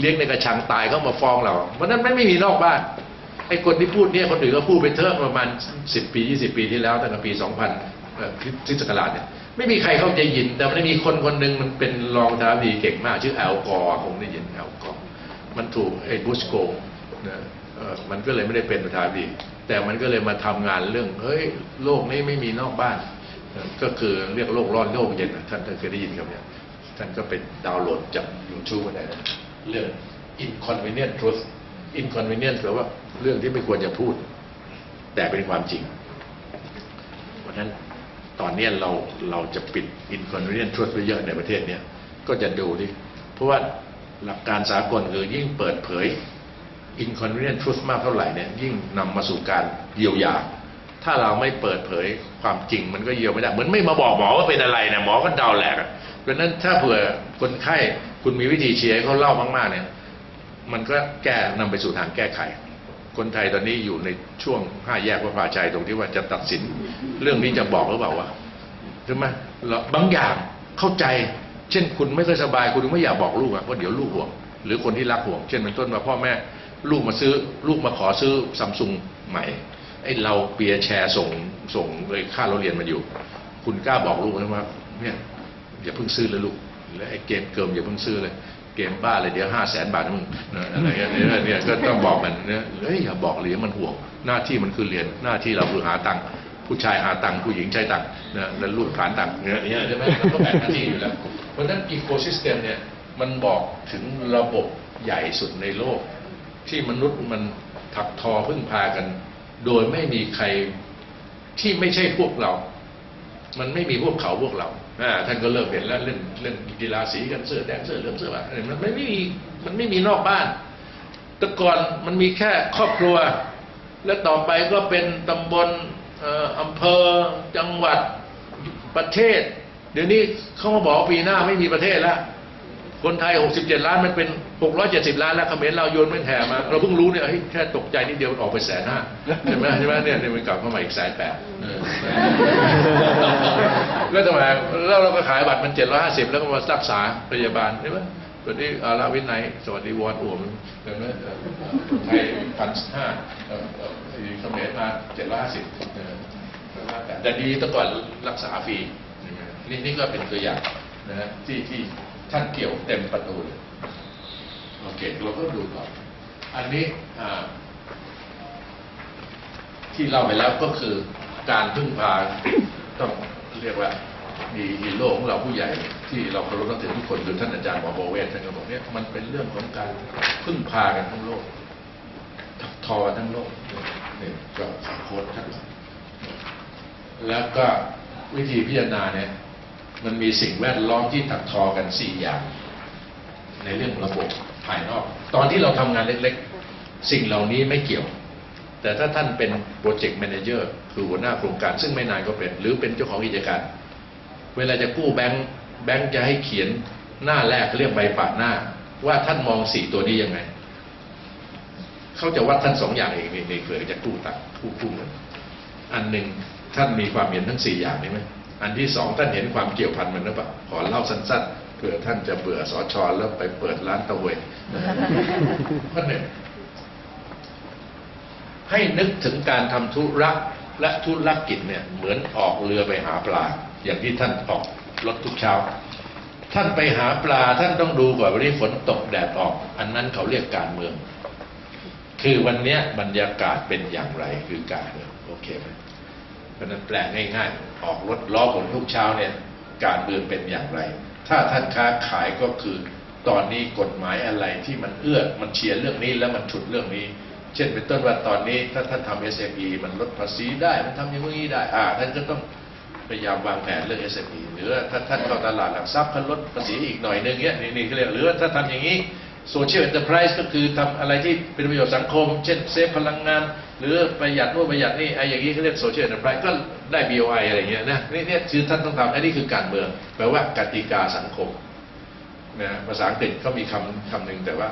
เลี้ยงในกระชังตายเขามาฟ้องเราเพราะนั้นไม่ไม่มีนอกบ้านไอ้คนที่พูดเนี่ยคนอื่นก็พูดไปเถอะประมาณ 10 ปี 20 ปีที่แล้วตั้งแต่ปี 2000เอ่อคริสต์ศักราชเนี่ยไม่มีใครเข้าใจยิน แต่มันมีคนคนหนึ่งมันเป็นรองทารดีเก่งมาก ชื่อแอลกอร์คงได้ยินแอลกอร์มันถูกไอ้บุชโกงนะเอ่อมันก็เลยไม่ได้เป็นประธานาธิบดี แต่มันก็เลยมาทำงานเรื่องเฮ้ยโลกนี้ไม่มีนอกบ้าน ก็คือเรียกโลกร้อนโลกเย็นนะท่านท่านเคยได้ยินคำเนี้ยท่านก็ไปดาวน์โหลดจาก YouTube มาได้นะ เรื่อง inconvenient truth inconvenient แปลว่าเรื่องที่ไม่ควรจะพูด แต่เป็นความจริง เพราะฉะนั้นตอนเนี้ยเราเราจะปิด inconvenient truth ไปเยอะในประเทศเนี้ยก็จะดูดิเพราะว่าหลักการสากลคือยิ่งเปิดเผย inconvenient truth มากเท่าไหร่เนี่ยยิ่งนำมาสู่การเยียวยาถ้าเราไม่เปิดเผยความจริงมันก็เยียวไม่ได้ เหมือนไม่มาบอกหมอว่าเป็นอะไรนะหมอก็เดาแหลกอะเพราะฉะนั้นถ้าเผื่อคนไข้ คุณมีวิธีเชียร์ให้เขาเล่ามาก ๆ เนี่ย มันก็แก้นำไปสู่ทางแก้ไข คนไทยตอนนี้อยู่ในช่วงห้าแยกพระพาชัยตรงที่ว่าจะตัดสินเรื่องนี้จะบอกหรือเปล่าว่าใช่ไหมบางอย่างเข้าใจ เช่นคุณไม่ค่อยสบายคุณไม่อยากบอกลูกอะว่าะเดี๋ยวลูกห่วง หรือคนที่รักห่วง เช่นเป็นต้นว่าพ่อแม่ลูกมาซื้อ ลูกมาขอซื้อซัมซุงใหม่ไอ้เราเปียร์แชร์ส่งส่งเลยค่าเราเรียนมันอยู่ คุณกล้าบอกลูกไหมว่าเนี่ยอย่าเพิ่งซื้อเลยลูก แล้วไอ้เกมเกิมอย่าเพิ่งซื้อเลย เกมบ้าเลยเดี๋ยวห้าแสนบาทนะมึงอะไรเงี้ยเนี่ยก็ต้องบอกมันเนี่ยเฮ้ยอย่าบอกเลยมันห่วง หน้าที่มันคือเรียนหน้าที่เราคือหาตังค์ผู้ชายหาตังค์ผู้หญิงใช้ตังค์นะแล้วลูกผานตังค์เนี่ยใช่ไหมมันก็แบ่งหน้าที่อยู่แล้ว เพราะฉะนั้นอีโคซิสเต็มเนี่ยมันบอกถึงระบบใหญ่สุดในโลก ที่มนุษย์มันถักทอพึ่งพากัน โดยไม่มีใครที่ไม่ใช่พวกเรา มันไม่มีพวกเขาพวกเรา ท่านก็เริ่มเห็นแล้วเรื่องเรื่องกีฬาสีกันเสื้อแดงเสื้อเหลืองเสื้อว่ามันไม่มีมันไม่มีนอกบ้าน แต่ก่อนมันมีแค่ครอบครัว แล้วต่อไปก็เป็นตำบลอำเภอจังหวัดประเทศ เดี๋ยวนี้เขามาบอกปีหน้าไม่มีประเทศแล้วคนไทย 67 ล้านมันเป็น 670ล้านแล้วเขมรเราโยนไม่แถมา เราเพิ่งรู้เนี่ยเฮ้ยแค่ตกใจนิดเดียวมันออกไปแสนห้าใช่ไหมใช่ไหมเนี่ยเนี่ยมันกลับเข้ามาอีกแสนแปดเออแล้วทำไมแล้วเราก็ขายบัตรมัน750แล้วก็มารักษาพยาบาลใช่ไหมตอนนี้อาราวินัยสวัสดีวอนอ่วมเห็นไหมไทยพันห้าเออเออไอ้เขมรมา750เออ750แต่ดีแตั้งก่อนรักษาฟรีนี่นี่ก็เป็นตัวอย่างนะฮะที่ที่ท่านเกี่ยวเต็มประตูเลย โอเคเราก็ดูก่อนอันนี้ที่เล่าไปแล้วก็คือการพึ่งพาต้องเรียกว่ามีฮีโร่ของเราผู้ใหญ่ที่เราเคารพนับถือทุกคนคือท่านอาจารย์หมอโบเวศท่านก็บอกเนี่ยมันเป็นเรื่องของการพึ่งพากันทั้งโลกทับทอทั้งโลกนี่ก็โค้ดท่านแล้วก็วิธีพิจารณาเนี่ยมันมีสิ่งแวดล้อมที่ถักทอกันสี่อย่าง ในเรื่องระบบ ภายนอก ตอนที่เราทำงานเล็กๆ สิ่งเหล่านี้ไม่เกี่ยว แต่ถ้าท่านเป็นโปรเจกต์แมเนเจอร์คือหัวหน้าโครงการซึ่งไม่นานก็เป็น หรือเป็นเจ้าของกิจการ เวลาจะกู้แบงค์แบงค์จะให้เขียนหน้าแรกเรียกใบปะหน้า ว่าท่านมองสี่ตัวนี้ยังไงเขาจะวัดท่านสองอย่างเองในในเคยจะกู้ตังค์กู้กู้เงินอันหนึ่งท่านมีความเห็นทั้งสี่อย่างนี้ไหมอันที่สองท่านเห็นความเกี่ยวพันมันหรือเปล่าขอเล่าสั้นๆ เผื่อท่านจะเบื่อสอชอแล้วไปเปิดร้านตะเวนข้อหนึ่งให้นึกถึงการทำธุระและธุรกิจเนี่ยเหมือนออกเรือไปหาปลา อย่างที่ท่านออกรถทุกเช้า ท่านไปหาปลาท่านต้องดูก่อนวันนี้ฝนตกแดดออก อันนั้นเขาเรียกการเมือง คือวันเนี้ยบรรยากาศเป็นอย่างไรคือการเมืองโอเคไหมเพราะฉะนั้นแปลง่ายๆ ออกรถล้อผลทุกเช้าเนี่ย การเมืองเป็นอย่างไร ถ้าท่านค้าขายก็คือ ตอนนี้กฎหมายอะไรที่มันเอื้อมันเชียร์เรื่องนี้แล้วมันฉุดเรื่องนี้ เช่นเป็นต้นว่าตอนนี้ถ้าท่านทำ SME มันลดภาษีได้มันทำอย่างนี้ได้อ่าท่านก็ต้องพยายามวางแผนเรื่อง SME หรือถ้าท่านเข้าตลาดหลักทรัพย์ท่านลดภาษีอีกหน่อยนึงเนี้ยนี่นี่เขาเรียกหรือว่าถ้าทำอย่างนี้โซเชียล n อน r p ร i s e ก็คือทำอะไรที่เป็นประโยชน์สังคม เช่นเซฟพลังงาน หรือประหยัดนู่นประหยัดนี่ไอ้อย่างนี้เขาเรียกโซเชียล n อน r p ร i s e ก็ ได้ BOI อะไรเงี้ยนะนี่เนี่ยคือท่านต้องทำอันนี้คือการเมือง แปลว่ากติกาสังคมนะภาษาอังกฤษเขามีคำคำหนึ่งแต่ว่า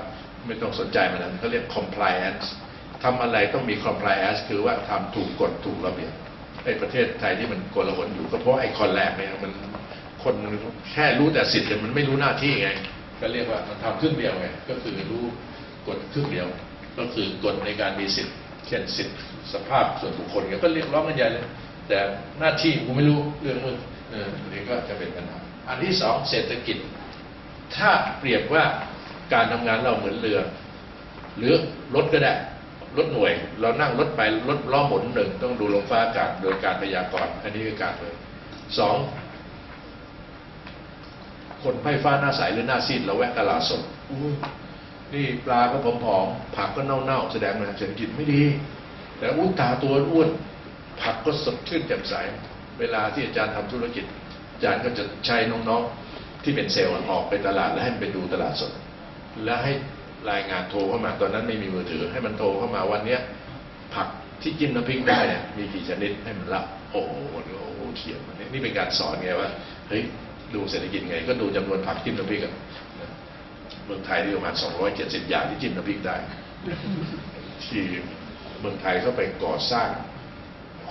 ไม่ต้องสนใจมันนะเขาเรียก compliance ทำอะไรต้องมี compliance คือว่าทำถูกกฎถูกระเบียบไอ้ประเทศไทยที่มันโกลาหลอยู่ก็เพราะไอ้คนแรกเนี่ยมันคนแค่รู้แต่สิทธิ์แต่มันไม่รู้หน้าที่ไง ก็เรียกว่ามันทำครึ่งเดียวไงก็คือรู้กฎครึ่งเดียว ก็คือกฎในการมีสิทธิ์เช่นสิทธิสภาพส่วนบุคคลก็เรียกร้องกันใหญ่เลย แต่หน้าที่กูไม่รู้เรื่องมึงเอออันนี้ก็จะเป็นปัญหาอันที่สองเศรษฐกิจ ถ้าเปรียบว่าการทำงานเราเหมือนเรือ หรือรถก็ได้รถหน่วย เรานั่งรถไปรถล้อหมุนหนึ่งต้องดูลมฟ้าอากาศโดยการพยากรณ์อันนี้คือการเลยสองคนไฟฟ้าหน้าใสหรือหน้าซีดเราแวะตลาดสดนี่ปลาก็ผอมๆผักก็เน่าๆแสดงว่าเศรษฐกิจไม่ดี แต่อุ้ตาตัวอ้วน ผักก็สดชื่นแจ่มใส เวลาที่อาจารย์ทำธุรกิจ อาจารย์ก็จะใช้น้องๆที่เป็นเซลล์ออกไปตลาดแล้วให้มันไปดูตลาดสด แล้วให้รายงานโทรเข้ามาตอนนั้นไม่มีมือถือ ให้มันโทรเข้ามาวันเนี้ยผักที่จิ้มน้ำพริกได้เนี่ยมีกี่ชนิดให้มันรับโอ้โหโอ้โหเขียนมันนี่เป็นการสอนไงว่าเฮ้ยดูเศรษฐกิจไง ก็ดูจำนวนผักจิ้มน้ำพริกอะนเมืองไทยมีประมาณ 270 อย่างที่จิ้มน้ำพริกได้ที่เมืองไทยเขาไปก่อสร้าง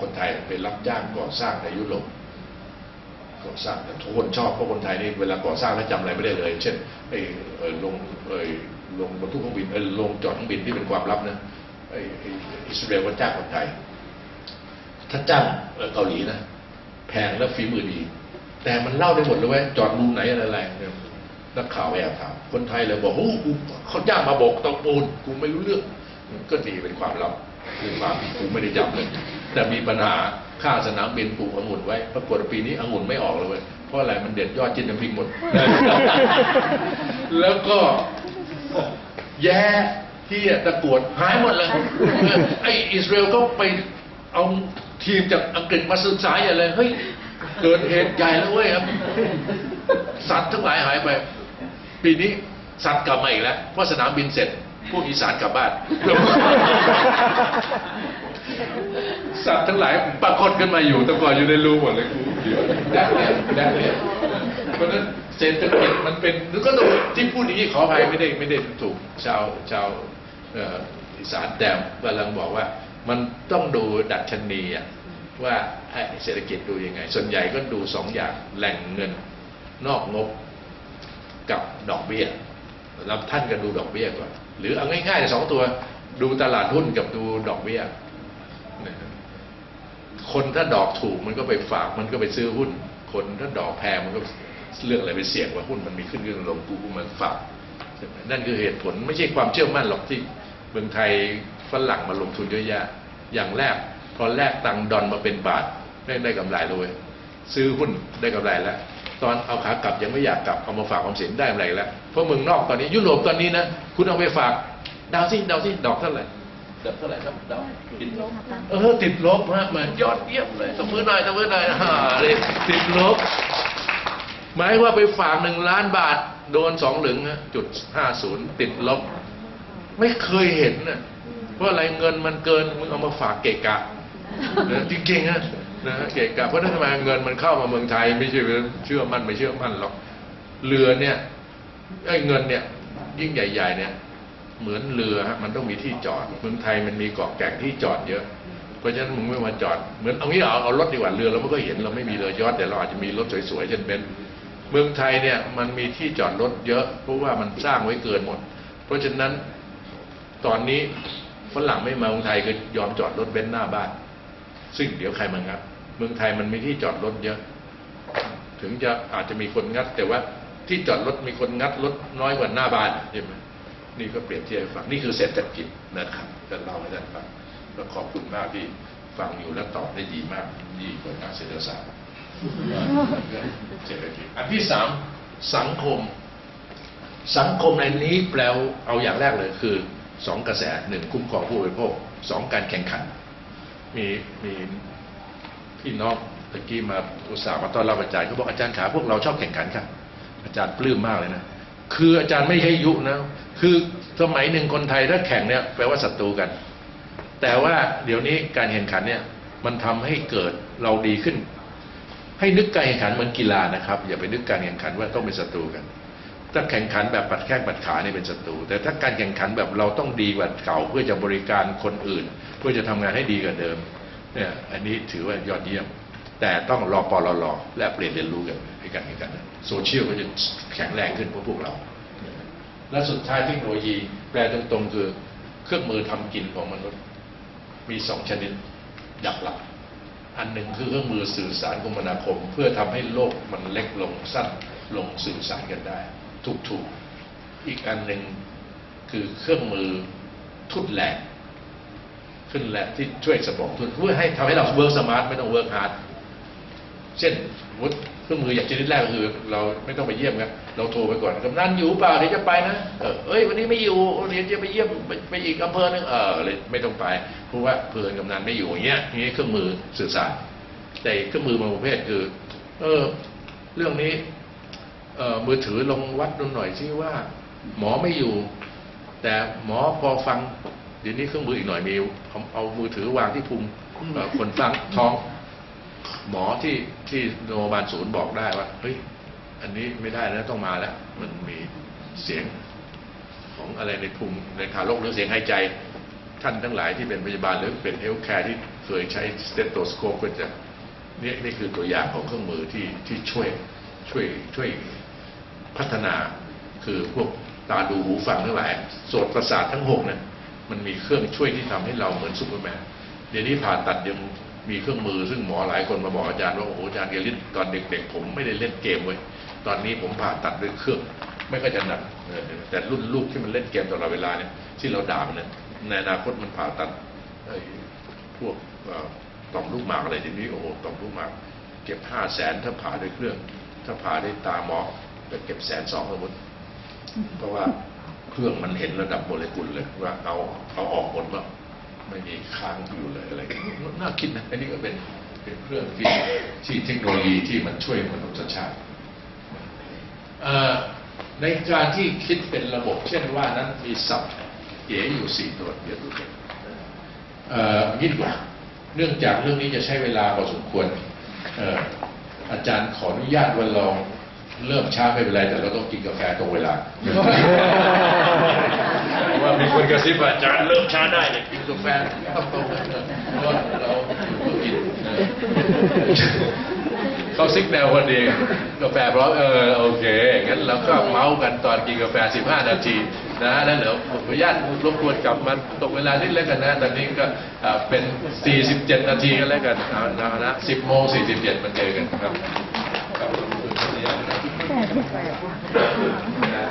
คนไทยไปรับจ้างก่อสร้างในยุโรปก่อสร้างแต่ทุกคนชอบเพราะคนไทยนี่เวลาก่อสร้างแล้วจำอะไรไม่ได้เลย เช่นไอ้เออลงเอ่ยลงบรรทุกเครื่องบินเอ่อลงจอดเครื่องบินที่เป็นความลับนะไอ้อิสราเอลก็จ้างคนไทย ถ้าจ้างเกาหลีนะแพงแล้วฝีมือดี แต่มันเล่าได้หมดเลยว่าจอดรูไหนอะไรอะไรเนี่ยนักข่าวแอบถามคนไทยเลยบอกโอ้กูเขาจ้างมาบอกตองปูนกูไม่รู้เรื่อง ก็ดีเป็นความลับคือความกูไม่ได้จำเลย แต่มีปัญหาค่าสนามบินปลูกองุ่นไว้ปรากฏว่าปีนี้องุ่นไม่ออกเลยเว้ยเพราะอะไรมันเด็ดยอดจินน้ำพริกหมด แล้วก็แย่ที่ตะกรวดหายหมดเลยไอ้อิสราเอลก็ไปเอาทีมจากอังกฤษมาศึกษาย่าเลยเฮ้ยเกิดเหตุใหญ่แล้วเว้ยครับ สัตว์ทั้งหลายหายไป ปีนี้สัตว์กลับมาอีกแล้วเพราะสนามบินเสร็จ พวกอีสานกลับบ้าน สัตว์ทั้งหลายปรากฏกันมาอยู่แต่ก่อนอยู่ในรูหมดเลยกูเดี๋ยวแดกเนี่ยแดกเนี่ยเพราะนั้นเศรษฐกิจมันเป็นหรือก็ต้องที่พูดอย่างนี้ขออภัยไม่ได้ไม่ได้ถูกชาวชาวอีสานแต่กำลังบอกว่า มันต้องดูดัชนีว่าเศรษฐกิจดูยังไง ส่วนใหญ่ก็ดูสองอย่างแหล่งเงินนอกงบกับดอกเบี้ยแล้วท่านก็ดูดอกเบี้ยก่อนหรือเอาง่ายๆสองตัวดูตลาดหุ้นกับดูดอกเบี้ย คนถ้าดอกถูกมันก็ไปฝากมันก็ไปซื้อหุ้น คนถ้าดอกแพงมันก็เลือกอะไรไปเสี่ยงว่าหุ้นมันมีขึ้นขึ้นลงกูมันฝากใช่ไหมนั่นคือเหตุผลไม่ใช่ความเชื่อมั่นหรอกที่เมืองไทยฝรั่งมาลงทุนเยอะแยะอย่างแรกพอแลกตังดอลมาเป็นบาทได้ได้กำไรเลยซื้อหุ้นได้กำไรแล้ว ตอนเอาขากลับยังไม่อยากกลับเอามาฝากความเสี่ยงได้กำไรแล้วเพราะเมืองนอกตอนนี้ยุโรปตอนนี้นะคุณเอาไปฝากดาวซิดาวซิดอกเท่าไหร่ ดอกเท่าไหร่ครับดอกติดลบเออติดลบฮะมันยอดเยี่ยมเลยตบมือหน่อยตบมือหน่อยฮ่าเลยติดลบ หมายว่าไปฝากหนึ่งล้านบาท โดนสองหลึงจุดห้าศูนย์ติดลบ ไม่เคยเห็นนะเพราะอะไรเงินมันเกินมึงเอามาฝากเกะกะนะจริงๆนะนะเกะกะเพราะนั่นทำไมเงินมันเข้ามาเมืองไทย ไม่ใช่เชื่อมั่นไม่เชื่อมั่นหรอกเรือเนี่ยไอ้เงินเนี่ยยิ่งใหญ่ ๆ เนี่ย เหมือนเรือฮะมันต้องมีที่จอดเมืองไทยมันมีเกาะแก่งที่จอดเยอะเพราะฉะนั้นมึงไม่มาจอดเหมือนเอางี้เอาเอารถดีกว่าเรือเราไม่ก็เห็นเราไม่มีเรือยอดแต่เราอาจจะมีรถสวยๆเช่นเบนซ์เมืองไทยเนี่ยมันมีที่จอดรถเยอะเพราะว่ามันสร้างไว้เกินหมด เพราะฉะนั้นตอนนี้ฝรั่งไม่มาเมืองไทยก็ยอมจอดรถเบนซ์หน้าบ้าน ซึ่งเดี๋ยวใครมางัด เมืองไทยมันมีที่จอดรถเยอะ ถึงจะอาจจะมีคนงัด แต่ว่าที่จอดรถมีคนงัดรถน้อยกว่าหน้าบ้านใช่ไหม นี่ก็เปรียบเทียบให้ฟังนี่คือเศรษฐกิจนะครับจะเล่าให้ท่านฟังแล้วขอบคุณมากที่ฟังอยู่และตอบได้ดีมากดีกว่านักเศรษฐศาสตร์เศรษฐกิจอันที่สามสังคม สังคมในนี้แปลว่าเอาอย่างแรกเลยคือสองกระแสหนึ่งคุ้มครองผู้บริโภคสองการแข่งขัน มีมีพี่น้องตะกี้มาอุตส่าห์มาต้อนรับอาจารย์เขาบอกอาจารย์ขาพวกเราชอบแข่งขันครับอาจารย์ปลื้มมากเลยนะ คืออาจารย์ไม่ใช่ยุนะ คือสมัยหนึ่งคนไทยถ้าแข่งเนี่ยแปลว่าศัตรูกัน แต่ว่าเดี๋ยวนี้การแข่งขันเนี่ยมันทำให้เกิดเราดีขึ้น ให้นึกการแข่งขันเหมือนกีฬานะครับ อย่าไปนึกการแข่งขันว่าต้องเป็นศัตรูกัน ถ้าแข่งขันแบบปัดแข้งปัดขาเนี่ยเป็นศัตรู แต่ถ้าการแข่งขันแบบเราต้องดีกว่าเก่า เพื่อจะบริการคนอื่น เพื่อจะทำงานให้ดีกว่าเดิมเนี่ยอันนี้ถือว่ายอดเยี่ยม แต่ต้องรอปลรอและเปลี่ยนเรียนรู้กันให้กันให้กัน โซเชียลก็จะแข็งแรงขึ้นเพราะพวกเรา และสุดท้ายเทคโนโลยีแปลตรงๆคือเครื่องมือทำกินของมนุษย์มีสองชนิดหลักๆอันหนึ่งคือเครื่องมือสื่อสารคมนาคม เพื่อทำให้โลกมันเล็กลงสั้นลงสื่อสารกันได้ ถูกๆ อีกอันหนึ่งคือเครื่องมือทุนแหลกขึ้นแหลกที่ช่วยสมองทุนเพื่อให้ทำให้เราเวิร์กสมาร์ทไม่ต้องเวิร์กฮาร์ดเช่นสมมุติ เครื่องมืออย่างชนิดแรกก็คือ เราไม่ต้องไปเยี่ยมครับเราโทรไปก่อนกำนันอยู่เปล่าเดี๋ยวจะไปนะเออเอ้ยวันนี้ไม่อยู่เดี๋ยวจะไปเยี่ยมไปไปอีกอำเภอหนึงเออเลยไม่ต้องไปเพราะว่าเพื่อนกำนันไม่อยู่อย่างเงี้ยนี้เครื่องมือสื่อสารแต่เครื่องมือบางประเภทคือ เออ เรื่องนี้ เอ่อมือถือลงวัดดูหน่อยที่ว่า หมอไม่อยู่ แต่หมอพอฟังเดี๋ยวนี้เครื่องมืออีกหน่อยมีเอามือถือวางที่พุงคนฟังท้อง หมอที่ที่โรงพยาบาลศูนย์บอกได้ว่าเฮ้ยอันนี้ไม่ได้แล้วต้องมาแล้ว มันมีเสียงของอะไรในพุงในขาโรคหรือเสียงหายใจท่านทั้งหลายที่เป็นพยาบาลหรือเป็นเฮลท์แคร์ที่เคยใช้สเตตโตสโคปก็จะนี่นี่คือตัวอย่างของเครื่องมือที่ที่ช่วยช่วยช่วยพัฒนา คือพวกตาดูหูฟังทั้งหลายโสตประสาททั้งหกเนี่ยมันมีเครื่องช่วยที่ทำให้เราเหมือนซูเปอร์แมนเดี๋ยวนี้ผ่าตัดยัง มีเครื่องมือซึ่งหมอหลายคนมาบอกอาจารย์ว่าโอ้โหอาจารย์แกเล่นตอนเด็กๆ ผมไม่ได้เล่นเกมเว้ยตอนนี้ผมผ่าตัดด้วยเครื่อง ไม่ก็จะหนักแต่รุ่นลูกที่มันเล่นเกมตลอดเวลาเนี่ยที่เราด่ามันเนี่ยในอนาคตมันผ่าตัดพวกต่อมลูกหมากอะไรทีนี้โอ้โหต่อมลูกหมาก เก็บห้าแสนถ้าผ่าด้วยเครื่อง ถ้าผ่าด้วยตาหมอก็เก็บแสนสองสมมติเพราะว่าเครื่องมันเห็นระดับโมเลกุลเลยว่าเอาเอาออกหมดว่า ไม่มีค้างอยู่เลยอะไรน่าคิดนะอันนี้ก็เป็นเป็นเครื่องที่ที่เทคโนโลยีที่มันช่วยมนุษยชาติในการที่คิดเป็นระบบ เช่นว่านั้นมีศัพท์เอ๋อยู่สี่ตัวเดี๋ยวดูกันเอ่อยิ่งกว่า เนื่องจากเรื่องนี้จะใช้เวลาพอสมควรอ่ออาจารย์ขออนุญาตว่าเรา เริ่มช้าไม่เป็นไรแต่เราต้องกินกาแฟตรงเวลาว่ามีคนกระซิบว่าอาจารย์เริ่มช้าได้เนี่ยกินกาแฟต้องตรงเพราะว่าเราเพิ่งกินเขาซิกแนวพอดีกาแฟพร้อมเออโอเคงั้นเราก็เมาส์กันตอนกินกาแฟ 15 นาทีนะแล้วเดี๋ยวผมขออนุญาตรบกวนกลับมาตกเวลานิดแล้วกันนะตอนนี้ก็อ่าเป็น 47 นาทีกันแล้วกันเอาเอานะ10โมง47มาเจอกันครับ แต่ที่แปลกว่ะ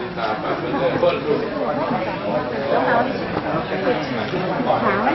ที่ตามมาเรื่อยๆคนรู้ขาวไหม